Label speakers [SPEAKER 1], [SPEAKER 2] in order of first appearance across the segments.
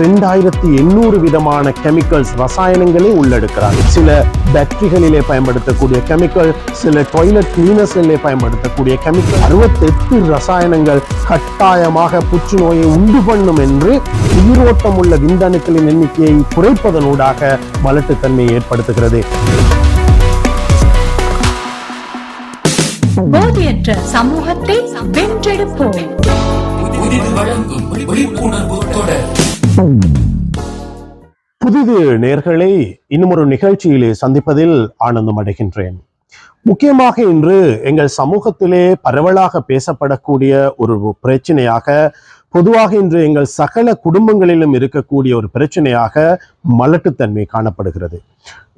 [SPEAKER 1] ரெண்டாயிரத்தி எண்ணூறு விதமான கெமிக்கல்ஸ் ரசாயனங்களை உள்ளெடுக்கிறாங்க. சில பேட்டரிகளிலே பயன்படுத்தக்கூடிய கெமிக்கல் சில டாய்லெட் கிளீனர்ஸிலே பயன்படுத்தக்கூடிய கெமிக்கல் அறுபத்தெட்டு ரசாயனங்கள் கட்டாயமாக புற்றுநோயை உண்டு பண்ணும் என்று உயிரோட்டம் உள்ள விந்தணுக்களின் எண்ணிக்கையை குறைப்பதனூடாக மலட்டுத்தன்மையை ஏற்படுத்துகிறது.
[SPEAKER 2] போதையற்ற சமூகத்தை வென்றெடுப்போம்.
[SPEAKER 3] புதிது வழங்கும் விழிப்புணர்வு தொடர்.
[SPEAKER 1] புதிது நேர்களை இன்னும் ஒரு நிகழ்ச்சியிலே சந்திப்பதில் ஆனந்தம் அடைகின்றேன். முக்கியமாக இன்று எங்கள் சமூகத்திலே பரவலாக பேசப்படக்கூடிய ஒரு பிரச்சனையாக பொதுவாக இன்று எங்கள் சகல குடும்பங்களிலும் இருக்கக்கூடிய ஒரு பிரச்சனையாக மலட்டுத்தன்மை காணப்படுகிறது.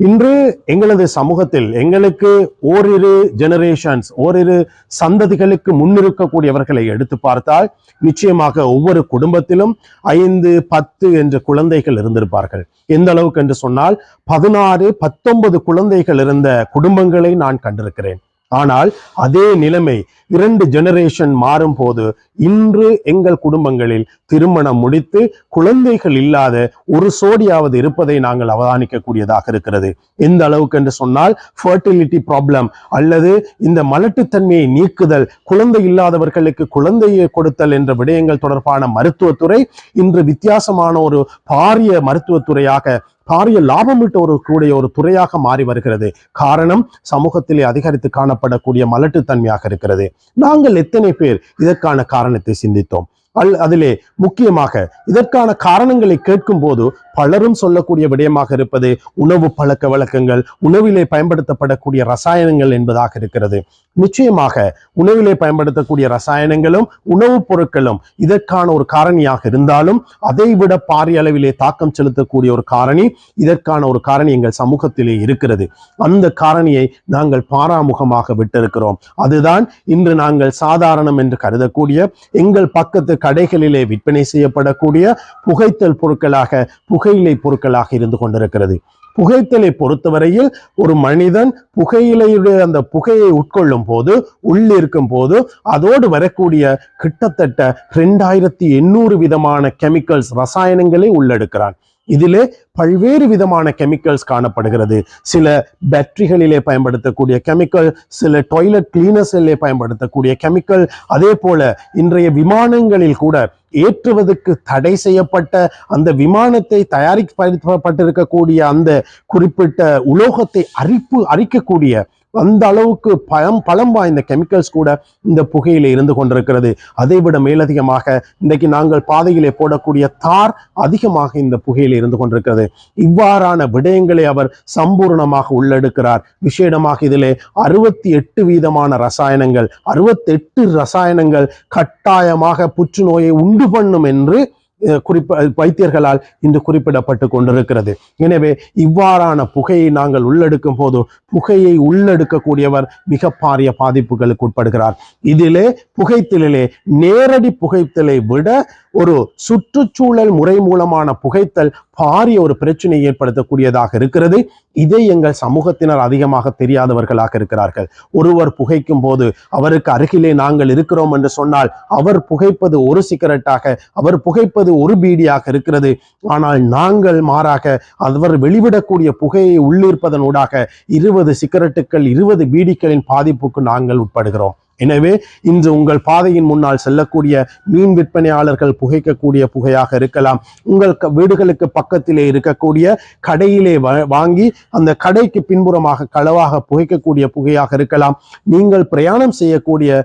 [SPEAKER 1] இன்று எங்களது சமூகத்தில் எங்களுக்கு ஓரிரு ஜெனரேஷன்ஸ் ஓரிரு சந்ததிகளுக்கு முன்னிருக்கக்கூடியவர்களை எடுத்து பார்த்தால் நிச்சயமாக ஒவ்வொரு குடும்பத்திலும் ஐந்து பத்து என்ற குழந்தைகள் இருந்திருப்பார்கள். எந்த அளவுக்கு என்று சொன்னால் பதினாறு பத்தொன்பது குழந்தைகள் இருந்த குடும்பங்களை நான் கண்டிருக்கிறேன். ஆனால் அதே நிலைமை இரண்டு ஜெனரேஷன் மாறும் போது இன்று எங்கள் குடும்பங்களில் திருமணம் முடித்து குழந்தைகள் இல்லாத ஒரு சோடியாவது இருப்பதை நாங்கள் அவதானிக்கக்கூடியதாக இருக்கிறது. எந்த அளவுக்கு என்று சொன்னால் ஃபர்டிலிட்டி ப்ராப்ளம் அல்லது இந்த மலட்டுத்தன்மையை நீக்குதல் குழந்தை இல்லாதவர்களுக்கு குழந்தையை கொடுத்தல் என்ற விடயங்கள் தொடர்பான மருத்துவத்துறை இன்று வித்தியாசமான ஒரு பாரிய மருத்துவத்துறையாக பாரிய லாபமிட்ட ஒரு கூடிய ஒரு துறையாக மாறி வருகிறது. காரணம் சமூகத்திலே அதிகரித்து காணப்படக்கூடிய மலட்டுத்தன்மையாக இருக்கிறது. நாங்கள் எத்தனை பேர் இதற்கான காரணத்தை சிந்தித்தோம்? அல் அதிலே முக்கியமாக இதற்கான காரணங்களை கேட்கும் போது பலரும் சொல்லக்கூடிய விடயமாக இருப்பது உணவு பழக்க வழக்கங்கள் உணவிலே பயன்படுத்தப்படக்கூடிய ரசாயனங்கள் என்பதாக இருக்கிறது. நிச்சயமாக உணவிலே பயன்படுத்தக்கூடிய ரசாயனங்களும் உணவுப் பொருட்களும் இதற்கான ஒரு காரணியாக இருந்தாலும் அதை விட பாரிய அளவிலே தாக்கம் செலுத்தக்கூடிய ஒரு காரணி இதற்கான ஒரு காரணி எங்கள் சமூகத்திலே இருக்கிறது. அந்த காரணியை நாங்கள் பாராமுகமாக விட்டிருக்கிறோம். அதுதான் இன்று நாங்கள் சாதாரணம் என்று கருதக்கூடிய எங்கள் பக்கத்து கடைகளிலே விற்பனை செய்யப்படக்கூடிய புகைத்தல் பொருட்களாக புகையிலை பொருட்களாக இருந்து கொண்டிருக்கிறது. புகைத்தலை பொறுத்தவரையில் ஒரு மனிதன் புகையிலையுடைய அந்த புகையை உட்கொள்ளும் போது உள்ளிருக்கும் போது அதோடு வரக்கூடிய கிட்டத்தட்ட ரெண்டாயிரத்தி எண்ணூறு விதமான கெமிக்கல்ஸ் ரசாயனங்களை உள்ளெடுக்கிறான். இதிலே பல்வேறு விதமான கெமிக்கல்ஸ் காணப்படுகிறது. சில பேட்டரிகளிலே பயன்படுத்தக்கூடிய கெமிக்கல் சில டாய்லெட் கிளீனர்ஸிலே பயன்படுத்தக்கூடிய கெமிக்கல் அதே போல இன்றைய விமானங்களில் கூட ஏற்றுவதற்கு தடை செய்யப்பட்ட அந்த விமானத்தை தயாரிக்கப்பட்டிருக்கக்கூடிய அந்த குறிப்பிட்ட உலோகத்தை அரிப்பு அரிக்கக்கூடிய அந்த அளவுக்கு பழம் பழம் வாய்ந்த கெமிக்கல்ஸ் கூட இந்த புகையில இருந்து கொண்டிருக்கிறது. அதை விட மேலதிகமாக இன்றைக்கு நாங்கள் பாதையிலே போடக்கூடிய தார் அதிகமாக இந்த புகையில இருந்து கொண்டிருக்கிறது. இவ்வாறான விடயங்களை அவர் சம்பூர்ணமாக உள்ளெடுக்கிறார் விசேடமாக இதிலே அறுபத்தி எட்டு வீதமான ரசாயனங்கள் அறுபத்தெட்டு ரசாயனங்கள் கட்டாயமாக புற்றுநோயை உண்டு பண்ணும் என்று குறிப்ப வைத்தியர்களால் இன்று குறிப்பிடப்பட்டு கொண்டிருக்கிறது. எனவே இவ்வாறான புகையை நாங்கள் உள்ளெடுக்கும் போது புகையை உள்ளெடுக்கக்கூடியவர் மிக பாரிய பாதிப்புகளுக்கு உட்படுகிறார். இதிலே புகைத்தலிலே நேரடி புகைத்தலை விட ஒரு சுற்றுச்சூழல் முறை மூலமான புகைத்தல் பாரிய ஒரு பிரச்சனையை ஏற்படுத்தக்கூடியதாக இருக்கிறது. இதை எங்கள் சமூகத்தினர் அதிகமாக தெரியாதவர்களாக இருக்கிறார்கள். ஒருவர் புகைக்கும் போது அவருக்கு அருகிலே நாங்கள் இருக்கிறோம் என்று சொன்னால் அவர் புகைப்பது ஒரு சிகரெட்டாக அவர் புகைப்பது ஒரு பீடியாக இருக்கிறது. ஆனால் நாங்கள் மாறாக அவர் வெளிவிடக்கூடிய புகையை உள்ளிருப்பதனூடாக இருபது சிகரெட்டுகள் இருபது பீடிகளின் பாதிப்புக்கு நாங்கள் உட்படுகிறோம். எனவே இன்று உங்கள் பாதையின் முன்னால் செல்லக்கூடிய மீன் விற்பனையாளர்கள் புகைக்கக்கூடிய புகையாக இருக்கலாம். உங்கள் க- வீடுகளுக்கு பக்கத்திலே இருக்கக்கூடிய கடையிலே வாங்கி அந்த கடைக்கு பின்புறமாக களவாக புகைக்கக்கூடிய புகையாக இருக்கலாம். நீங்கள் பிரயாணம் செய்யக்கூடிய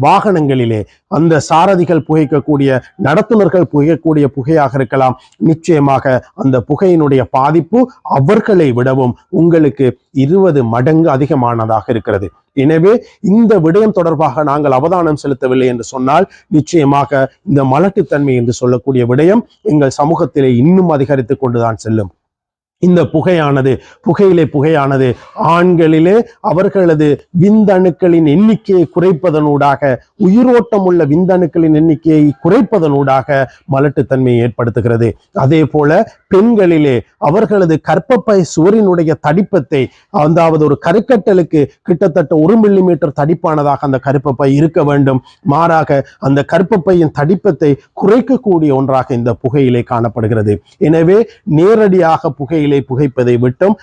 [SPEAKER 1] வாகனங்களிலே அந்த சாரதிகள் புகைக்கக்கூடிய நடத்துனர்கள் புகைக்கக்கூடிய புகையாக இருக்கலாம். நிச்சயமாக அந்த புகையினுடைய பாதிப்பு அவர்களை விடவும் உங்களுக்கு இருபது மடங்கு அதிகமானதாக இருக்கிறது. எனவே இந்த விடயம் தொடர்பாக நாங்கள் அவதானம் செலுத்தவில்லை என்று சொன்னால் நிச்சயமாக இந்த மலட்டுத்தன்மை என்று சொல்லக்கூடிய விடயம் எங்கள் சமூகத்திலே இன்னும் அதிகரித்து கொண்டுதான் செல்லும். இந்த புகையானது புகையிலே புகையானது ஆண்களிலே அவர்களது விந்தணுக்களின் எண்ணிக்கையை குறைப்பதனூடாக உயிரோட்டம் உள்ள விந்தணுக்களின் எண்ணிக்கையை குறைப்பதனூடாக மலட்டுத்தன்மையை ஏற்படுத்துகிறது. அதே போல பெண்களிலே அவர்களது கற்பப்பை சுவரினுடைய தடிப்பத்தை அதாவது ஒரு கருக்கட்டலுக்கு கிட்டத்தட்ட ஒரு மில்லிமீட்டர் தடிப்பானதாக அந்த கருப்பப்பை இருக்க வேண்டும். மாறாக அந்த கர்ப்பப்பையின் தடிப்பத்தை குறைக்கக்கூடிய ஒன்றாக இந்த புகையிலே காணப்படுகிறது. எனவே நேரடியாக புகையிலை புகைப்பதை விட்டும்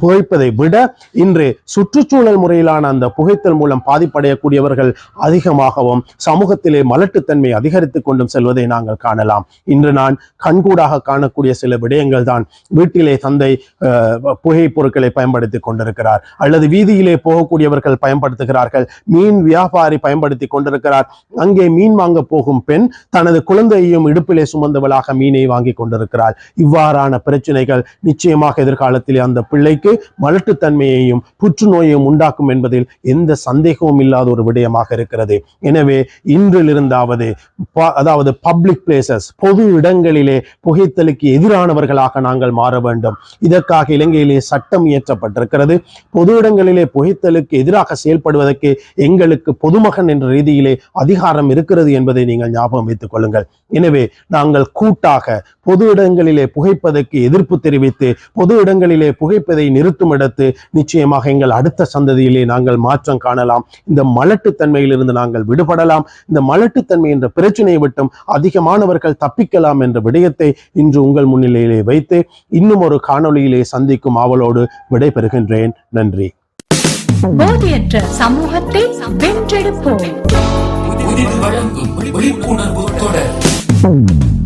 [SPEAKER 1] புகைப்பதை விட இன்று சுற்றுச்சூழல் முறையிலான அந்த புகைத்தல் மூலம் பாதிப்படையக்கூடியவர்கள் அதிகமாகவும் சமூகத்திலே மலட்டுத்தன்மை அதிகரித்துக் கொண்டும் செல்வதை நாங்கள் காணலாம். இன்று நான் கண்கூடாக காணக்கூடிய சில விடயங்கள் தான் வீட்டிலே தந்தை அஹ், புகைப் பொருட்களை பயன்படுத்தி கொண்டிருக்கிறார். அல்லது வீதியிலே போகக்கூடியவர்கள் பயன்படுத்துகிறார்கள். மீன் வியாபாரி பயன்படுத்தி கொண்டிருக்கிறார். அங்கே மீன் வாங்க போகும் பெண் தனது குழந்தையையும் இடுப்பிலே சுமந்தவளாக மீனை வாங்கி கொண்டிருக்கிறாள். இவ்வாறான பிரச்சனைகள் நிச்சயம் நிச்சயமாக எதிர்காலத்திலே அந்த பிள்ளைக்கு மலட்டுத்தன்மையையும் புற்றுநோயையும் உண்டாக்கும் என்பதில் எந்த சந்தேகமும் இல்லாத ஒரு விடயமாக இருக்கிறது. எனவே இன்றிலிருந்தாவது ப- அதாவது பப்ளிக் பிளேசஸ் பொது இடங்களிலே புகைத்தலுக்கு எதிரானவர்களாக நாங்கள் மாற வேண்டும். இதற்காக இலங்கையிலே சட்டம் இயற்றப்பட்டிருக்கிறது. பொது இடங்களிலே புகைத்தலுக்கு எதிராக செயல்படுவதற்கு எங்களுக்கு பொதுமகன் என்ற ரீதியிலே அதிகாரம் இருக்கிறது என்பதை நீங்கள் ஞாபகம் வைத்துக் கொள்ளுங்கள். எனவே நாங்கள் கூட்டாக பொது இடங்களிலே புகைப்பதற்கு எதிர்ப்பு தெரிவித்து பொது இடங்களிலே புகைப்பதை நிறுத்தும் இடத்து நிச்சயமாக எங்கள் அடுத்த சந்ததியிலே நாங்கள் மாற்றம் காணலாம். இந்த மலட்டுத்தன்மையிலிருந்து நாங்கள் விடுபடலாம். இந்த மலட்டுத்தன்மை என்ற பிரச்சனையை விட்டும் அதிகமானவர்கள் தப்பிக்கலாம் என்ற விடயத்தை இன்று உங்கள் முன்னிலையிலே வைத்து இன்னும் ஒரு காணொளியிலே சந்திக்கும் ஆவலோடு விடைபெறுகின்றேன். நன்றி.
[SPEAKER 2] போதையற்ற சமூகத்தை வென்றெடுப்போம்.
[SPEAKER 3] வழங்கும் விழிப்புணர்வு தொடர்.